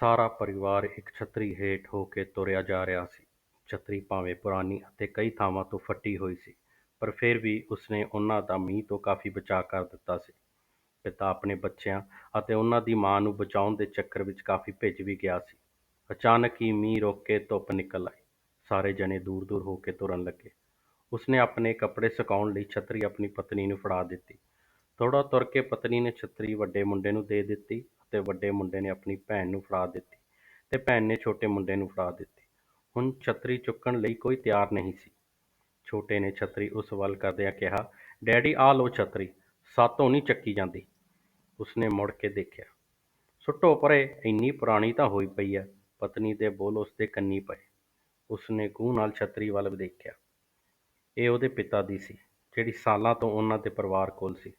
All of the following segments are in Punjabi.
ਸਾਰਾ ਪਰਿਵਾਰ ਇੱਕ ਛੱਤਰੀ ਹੇਠ ਹੋ ਕੇ ਤੁਰਿਆ ਜਾ ਰਿਹਾ ਸੀ। ਛੱਤਰੀ ਭਾਵੇਂ ਪੁਰਾਣੀ ਅਤੇ ਕਈ ਥਾਵਾਂ ਤੋਂ ਫਟੀ ਹੋਈ ਸੀ, ਪਰ ਫਿਰ ਵੀ ਉਸਨੇ ਉਹਨਾਂ ਦਾ ਮੀਂਹ ਤੋਂ ਕਾਫ਼ੀ ਬਚਾਅ ਕਰ ਦਿੱਤਾ ਸੀ। ਪਿਤਾ ਆਪਣੇ ਬੱਚਿਆਂ ਅਤੇ ਉਹਨਾਂ ਦੀ ਮਾਂ ਨੂੰ ਬਚਾਉਣ ਦੇ ਚੱਕਰ ਵਿੱਚ ਕਾਫ਼ੀ ਭਿੱਜ ਵੀ ਗਿਆ ਸੀ। ਅਚਾਨਕ ਹੀ ਮੀਂਹ ਰੁਕ ਕੇ ਧੁੱਪ ਨਿਕਲ ਆਈ। ਸਾਰੇ ਜਣੇ ਦੂਰ-ਦੂਰ ਹੋ ਕੇ ਤੁਰਨ ਲੱਗੇ। ਉਸਨੇ ਆਪਣੇ ਕੱਪੜੇ ਸੁਕਾਉਣ ਲਈ ਛੱਤਰੀ ਆਪਣੀ ਪਤਨੀ ਨੂੰ ਫੜਾ ਦਿੱਤੀ। ਥੋੜ੍ਹਾ ਤੁਰ ਕੇ ਪਤਨੀ ਨੇ ਛੱਤਰੀ ਵੱਡੇ ਮੁੰਡੇ ਨੂੰ ਦੇ ਦਿੱਤੀ ਅਤੇ ਵੱਡੇ ਮੁੰਡੇ ਨੇ ਆਪਣੀ ਭੈਣ ਨੂੰ ਫੜਾ ਦਿੱਤੀ ਤੇ ਭੈਣ ਨੇ ਛੋਟੇ ਮੁੰਡੇ ਨੂੰ ਫੜਾ ਦਿੱਤੀ। ਹੁਣ ਛੱਤਰੀ ਚੁੱਕਣ ਲਈ ਕੋਈ ਤਿਆਰ ਨਹੀਂ ਸੀ। ਛੋਟੇ ਨੇ ਛੱਤਰੀ ਉਸ ਵੱਲ ਕਰਦਿਆਂ ਕਿਹਾ, "ਡੈਡੀ ਆਹ ਲਓ ਛਤਰੀ, ਸਾਥੋਂ ਨਹੀਂ ਚੱਕੀ ਜਾਂਦੀ।" ਉਸਨੇ ਮੁੜ ਕੇ ਦੇਖਿਆ। "ਸੁੱਟੋ ਪਰੇ, ਇੰਨੀ ਪੁਰਾਣੀ ਤਾਂ ਹੋਈ ਪਈ ਐ।" ਪਤਨੀ ਦੇ ਬੋਲ ਉਸਦੇ ਕੰਨੀਂ ਪਏ। ਉਸਨੇ ਗਹੁ ਨਾਲ ਛੱਤਰੀ ਵੱਲ ਦੇਖਿਆ। ਇਹ ਉਹਦੇ ਪਿਤਾ ਦੀ ਸੀ, ਜਿਹੜੀ ਸਾਲਾਂ ਤੋਂ ਉਹਨਾਂ ਦੇ ਪਰਿਵਾਰ ਕੋਲ ਸੀ।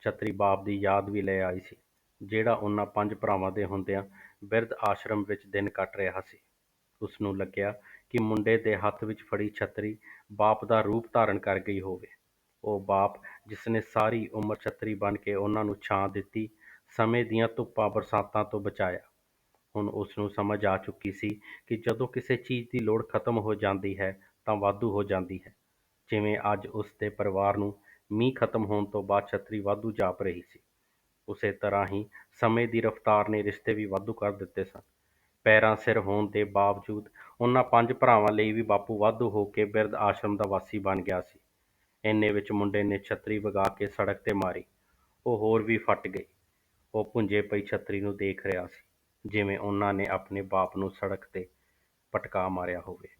ਛੱਤਰੀ ਬਾਪ ਦੀ ਯਾਦ ਵੀ ਲੈ ਆਈ ਸੀ, ਜਿਹੜਾ ਉਨ੍ਹਾਂ ਪੰਜ ਭਰਾਵਾਂ ਦੇ ਹੁੰਦਿਆਂ ਬਿਰਧ-ਆਸ਼ਰਮ ਵਿੱਚ ਦਿਨ ਕੱਟ ਰਿਹਾ ਸੀ। ਉਸਨੂੰ ਲੱਗਿਆ ਕਿ ਮੁੰਡੇ ਦੇ ਹੱਥ ਵਿੱਚ ਫੜੀ ਛੱਤਰੀ ਬਾਪ ਦਾ ਰੂਪ ਧਾਰਨ ਕਰ ਗਈ ਹੋਵੇ। ਉਹ ਬਾਪ ਜਿਸਨੇ ਸਾਰੀ ਉਮਰ ਛੱਤਰੀ ਬਣ ਕੇ ਉਨ੍ਹਾਂ ਨੂੰ ਛਾਂ ਦਿੱਤੀ, ਸਮੇਂ ਦੀਆਂ ਧੁੱਪਾਂ-ਬਰਸਾਤਾਂ ਤੋਂ ਬਚਾਇਆ। ਹੁਣ ਉਸਨੂੰ ਸਮਝ ਆ ਚੁੱਕੀ ਸੀ ਕਿ ਜਦੋਂ ਕਿਸੇ ਚੀਜ਼ ਦੀ ਲੋੜ ਖ਼ਤਮ ਹੋ ਜਾਂਦੀ ਹੈ ਤਾਂ ਵਾਧੂ ਹੋ ਜਾਂਦੀ ਹੈ। ਜਿਵੇਂ ਅੱਜ ਉਸ ਦੇ ਪਰਿਵਾਰ ਨੂੰ ਮੀਂਹ ਖ਼ਤਮ ਹੋਣ ਤੋਂ ਬਾਅਦ ਛੱਤਰੀ ਵਾਧੂ ਜਾਪ ਰਹੀ ਸੀ, ਉਸੇ ਤਰ੍ਹਾਂ ਹੀ ਸਮੇਂ ਦੀ ਰਫ਼ਤਾਰ ਨੇ ਰਿਸ਼ਤੇ ਵੀ ਵਾਧੂ ਕਰ ਦਿੱਤੇ ਸਨ। ਪੈਰਾਂ ਸਿਰ ਹੋਣ ਦੇ ਬਾਵਜੂਦ ਉਨ੍ਹਾਂ ਪੰਜ ਭਰਾਵਾਂ ਲਈ ਵੀ ਬਾਪੂ ਵਾਧੂ ਹੋ ਕੇ ਬਿਰਧ-ਆਸ਼ਰਮ ਦਾ ਵਾਸੀ ਬਣ ਗਿਆ ਸੀ। ਇੰਨੇ ਵਿੱਚ ਮੁੰਡੇ ਨੇ ਛੱਤਰੀ ਵਗਾ ਕੇ ਸੜਕ 'ਤੇ ਮਾਰੀ। ਉਹ ਹੋਰ ਵੀ ਫਟ ਗਈ। ਉਹ ਭੁੰਜੇ ਪਈ ਛੱਤਰੀ ਨੂੰ ਦੇਖ ਰਿਹਾ ਸੀ, ਜਿਵੇਂ ਉਨ੍ਹਾਂ ਨੇ ਆਪਣੇ ਬਾਪ ਨੂੰ ਸੜਕ 'ਤੇ ਪਟਕਾ ਮਾਰਿਆ ਹੋਵੇ।